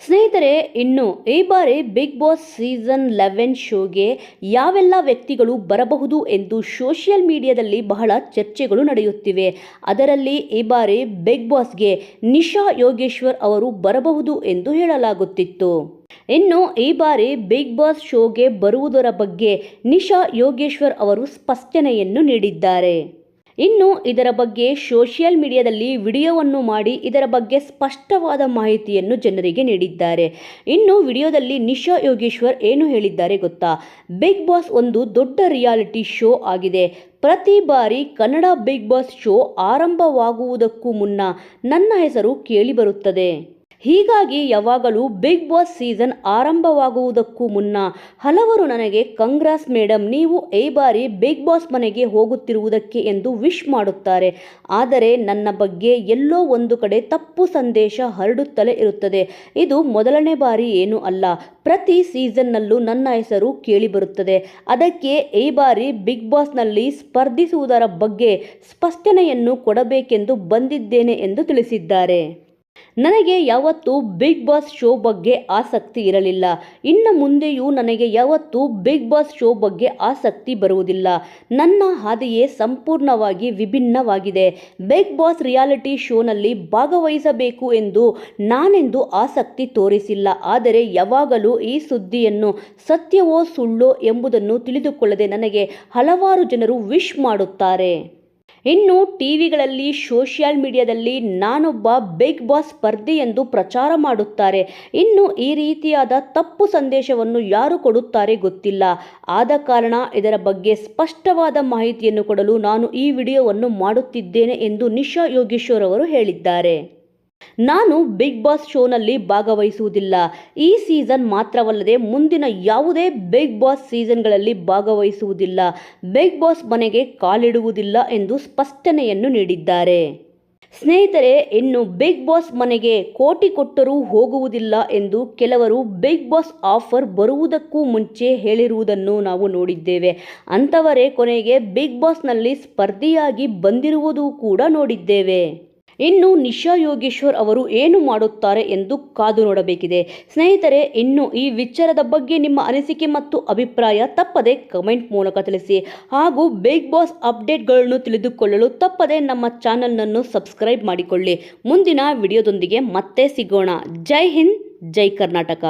ಸ್ನೇಹಿತರೆ, ಇನ್ನು ಈ ಬಾರಿ ಬಿಗ್ ಬಾಸ್ ಸೀಸನ್ ಲೆವೆನ್ ಶೋಗೆ ಯಾವೆಲ್ಲ ವ್ಯಕ್ತಿಗಳು ಬರಬಹುದು ಎಂದು ಸೋಷಿಯಲ್ ಮೀಡಿಯಾದಲ್ಲಿ ಬಹಳ ಚರ್ಚೆಗಳು ನಡೆಯುತ್ತಿವೆ. ಅದರಲ್ಲಿ ಈ ಬಾರಿ ಬಿಗ್ ಬಾಸ್ಗೆ ನಿಶಾ ಯೋಗೇಶ್ವರ್ ಅವರು ಬರಬಹುದು ಎಂದು ಹೇಳಲಾಗುತ್ತಿತ್ತು. ಇನ್ನು ಈ ಬಾರಿ ಬಿಗ್ ಬಾಸ್ ಶೋಗೆ ಬರುವುದರ ಬಗ್ಗೆ ನಿಶಾ ಯೋಗೇಶ್ವರ್ ಅವರು ಸ್ಪಷ್ಟನೆಯನ್ನು ನೀಡಿದ್ದಾರೆ. ಇನ್ನು ಇದರ ಬಗ್ಗೆ ಸೋಷಿಯಲ್ ಮೀಡಿಯಾದಲ್ಲಿ ವಿಡಿಯೋವನ್ನು ಮಾಡಿ ಇದರ ಬಗ್ಗೆ ಸ್ಪಷ್ಟವಾದ ಮಾಹಿತಿಯನ್ನು ಜನರಿಗೆ ನೀಡಿದ್ದಾರೆ. ಇನ್ನು ವಿಡಿಯೋದಲ್ಲಿ ನಿಶಾ ಯೋಗೇಶ್ವರ್ ಏನು ಹೇಳಿದ್ದಾರೆ ಗೊತ್ತಾ? ಬಿಗ್ ಬಾಸ್ ಒಂದು ದೊಡ್ಡ ರಿಯಾಲಿಟಿ ಶೋ ಆಗಿದೆ. ಪ್ರತಿ ಬಾರಿ ಕನ್ನಡ ಬಿಗ್ ಬಾಸ್ ಶೋ ಆರಂಭವಾಗುವುದಕ್ಕೂ ಮುನ್ನ ನನ್ನ ಹೆಸರು ಕೇಳಿಬರುತ್ತದೆ ಹೀಗಾಗಿ ಯಾವಾಗಲೂ ಬಿಗ್ ಬಾಸ್ ಸೀಸನ್ ಆರಂಭವಾಗುವುದಕ್ಕೂ ಮುನ್ನ ಹಲವರು ನನಗೆ, ಕಂಗ್ರಾಸ್ ಮೇಡಮ್ ನೀವು ಈ ಬಾರಿ ಬಿಗ್ ಬಾಸ್ ಮನೆಗೆ ಹೋಗುತ್ತಿರುವುದಕ್ಕೆ ಎಂದು ವಿಶ್ ಮಾಡುತ್ತಾರೆ. ಆದರೆ ನನ್ನ ಬಗ್ಗೆ ಎಲ್ಲೋ ಒಂದು ಕಡೆ ತಪ್ಪು ಸಂದೇಶ ಹರಡುತ್ತಲೇ ಇರುತ್ತದೆ. ಇದು ಮೊದಲನೇ ಬಾರಿ ಏನೂ ಅಲ್ಲ. ಪ್ರತಿ ಸೀಸನ್ನಲ್ಲೂ ನನ್ನ ಹೆಸರು ಕೇಳಿಬರುತ್ತದೆ. ಅದಕ್ಕೆ ಈ ಬಾರಿ ಬಿಗ್ ಬಾಸ್ನಲ್ಲಿ ಸ್ಪರ್ಧಿಸುವುದರ ಬಗ್ಗೆ ಸ್ಪಷ್ಟನೆಯನ್ನು ಕೊಡಬೇಕೆಂದು ಬಂದಿದ್ದೇನೆ ಎಂದು ತಿಳಿಸಿದ್ದಾರೆ. ನನಗೆ ಯಾವತ್ತೂ ಬಿಗ್ ಬಾಸ್ ಶೋ ಬಗ್ಗೆ ಆಸಕ್ತಿ ಇರಲಿಲ್ಲ. ಇನ್ನು ಮುಂದೆಯೂ ನನಗೆ ಯಾವತ್ತೂ ಬಿಗ್ ಬಾಸ್ ಶೋ ಬಗ್ಗೆ ಆಸಕ್ತಿ ಬರುವುದಿಲ್ಲ. ನನ್ನ ಹಾದಿಯೇ ಸಂಪೂರ್ಣವಾಗಿ ವಿಭಿನ್ನವಾಗಿದೆ. ಬಿಗ್ ಬಾಸ್ ರಿಯಾಲಿಟಿ ಶೋನಲ್ಲಿ ಭಾಗವಹಿಸಬೇಕು ಎಂದು ನಾನೆಂದು ಆಸಕ್ತಿ ತೋರಿಸಿಲ್ಲ. ಆದರೆ ಯಾವಾಗಲೂ ಈ ಸುದ್ದಿಯನ್ನು ಸತ್ಯವೋ ಸುಳ್ಳೋ ಎಂಬುದನ್ನು ತಿಳಿದುಕೊಳ್ಳದೆ ನನಗೆ ಹಲವಾರು ಜನರು ವಿಶ್ ಮಾಡುತ್ತಾರೆ. ಇನ್ನು ಟಿವಿಗಳಲ್ಲಿ, ಸೋಷಿಯಲ್ ಮೀಡಿಯಾದಲ್ಲಿ ನಾನೊಬ್ಬ ಬಿಗ್ ಬಾಸ್ ಸ್ಪರ್ಧಿ ಎಂದು ಪ್ರಚಾರ ಮಾಡುತ್ತಾರೆ. ಇನ್ನು ಈ ರೀತಿಯಾದ ತಪ್ಪು ಸಂದೇಶವನ್ನು ಯಾರು ಕೊಡುತ್ತಾರೆ ಗೊತ್ತಿಲ್ಲ. ಆದ ಕಾರಣ ಇದರ ಬಗ್ಗೆ ಸ್ಪಷ್ಟವಾದ ಮಾಹಿತಿಯನ್ನು ಕೊಡಲು ನಾನು ಈ ವಿಡಿಯೋವನ್ನು ಮಾಡುತ್ತಿದ್ದೇನೆ ಎಂದು ನಿಶಾ ಯೋಗೇಶ್ವರ್ ಅವರು ಹೇಳಿದ್ದಾರೆ. ನಾನು ಬಿಗ್ ಬಾಸ್ ಶೋನಲ್ಲಿ ಭಾಗವಹಿಸುವುದಿಲ್ಲ. ಈ ಸೀಸನ್ ಮಾತ್ರವಲ್ಲದೆ ಮುಂದಿನ ಯಾವುದೇ ಬಿಗ್ ಬಾಸ್ ಸೀಸನ್ಗಳಲ್ಲಿ ಭಾಗವಹಿಸುವುದಿಲ್ಲ. ಬಿಗ್ ಬಾಸ್ ಮನೆಗೆ ಕಾಲಿಡುವುದಿಲ್ಲ ಎಂದು ಸ್ಪಷ್ಟನೆಯನ್ನು ನೀಡಿದ್ದಾರೆ. ಸ್ನೇಹಿತರೆ, ಇನ್ನು ಬಿಗ್ ಬಾಸ್ ಮನೆಗೆ ಕೋಟಿ ಕೊಟ್ಟರೂ ಹೋಗುವುದಿಲ್ಲ ಎಂದು ಕೆಲವರು ಬಿಗ್ ಬಾಸ್ ಆಫರ್ ಬರುವುದಕ್ಕೂ ಮುಂಚೆ ಹೇಳಿರುವುದನ್ನು ನಾವು ನೋಡಿದ್ದೇವೆ. ಅಂಥವರೇ ಕೊನೆಗೆ ಬಿಗ್ ಬಾಸ್ನಲ್ಲಿ ಸ್ಪರ್ಧಿಯಾಗಿ ಬಂದಿರುವುದು ಕೂಡ ನೋಡಿದ್ದೇವೆ. ಇನ್ನು ನಿಶಾ ಯೋಗೇಶ್ವರ್ ಅವರು ಏನು ಮಾಡುತ್ತಾರೆ ಎಂದು ಕಾದು ನೋಡಬೇಕಿದೆ. ಸ್ನೇಹಿತರೆ, ಇನ್ನು ಈ ವಿಚಾರದ ಬಗ್ಗೆ ನಿಮ್ಮ ಅನಿಸಿಕೆ ಮತ್ತು ಅಭಿಪ್ರಾಯ ತಪ್ಪದೆ ಕಮೆಂಟ್ ಮೂಲಕ ತಿಳಿಸಿ. ಹಾಗೂ ಬಿಗ್ ಬಾಸ್ ಅಪ್ಡೇಟ್ಗಳನ್ನು ತಿಳಿದುಕೊಳ್ಳಲು ತಪ್ಪದೆ ನಮ್ಮ ಚಾನಲ್ನನ್ನು ಸಬ್ಸ್ಕ್ರೈಬ್ ಮಾಡಿಕೊಳ್ಳಿ. ಮುಂದಿನ ವಿಡಿಯೋದೊಂದಿಗೆ ಮತ್ತೆ ಸಿಗೋಣ. ಜೈ ಹಿಂದ್, ಜೈ ಕರ್ನಾಟಕ.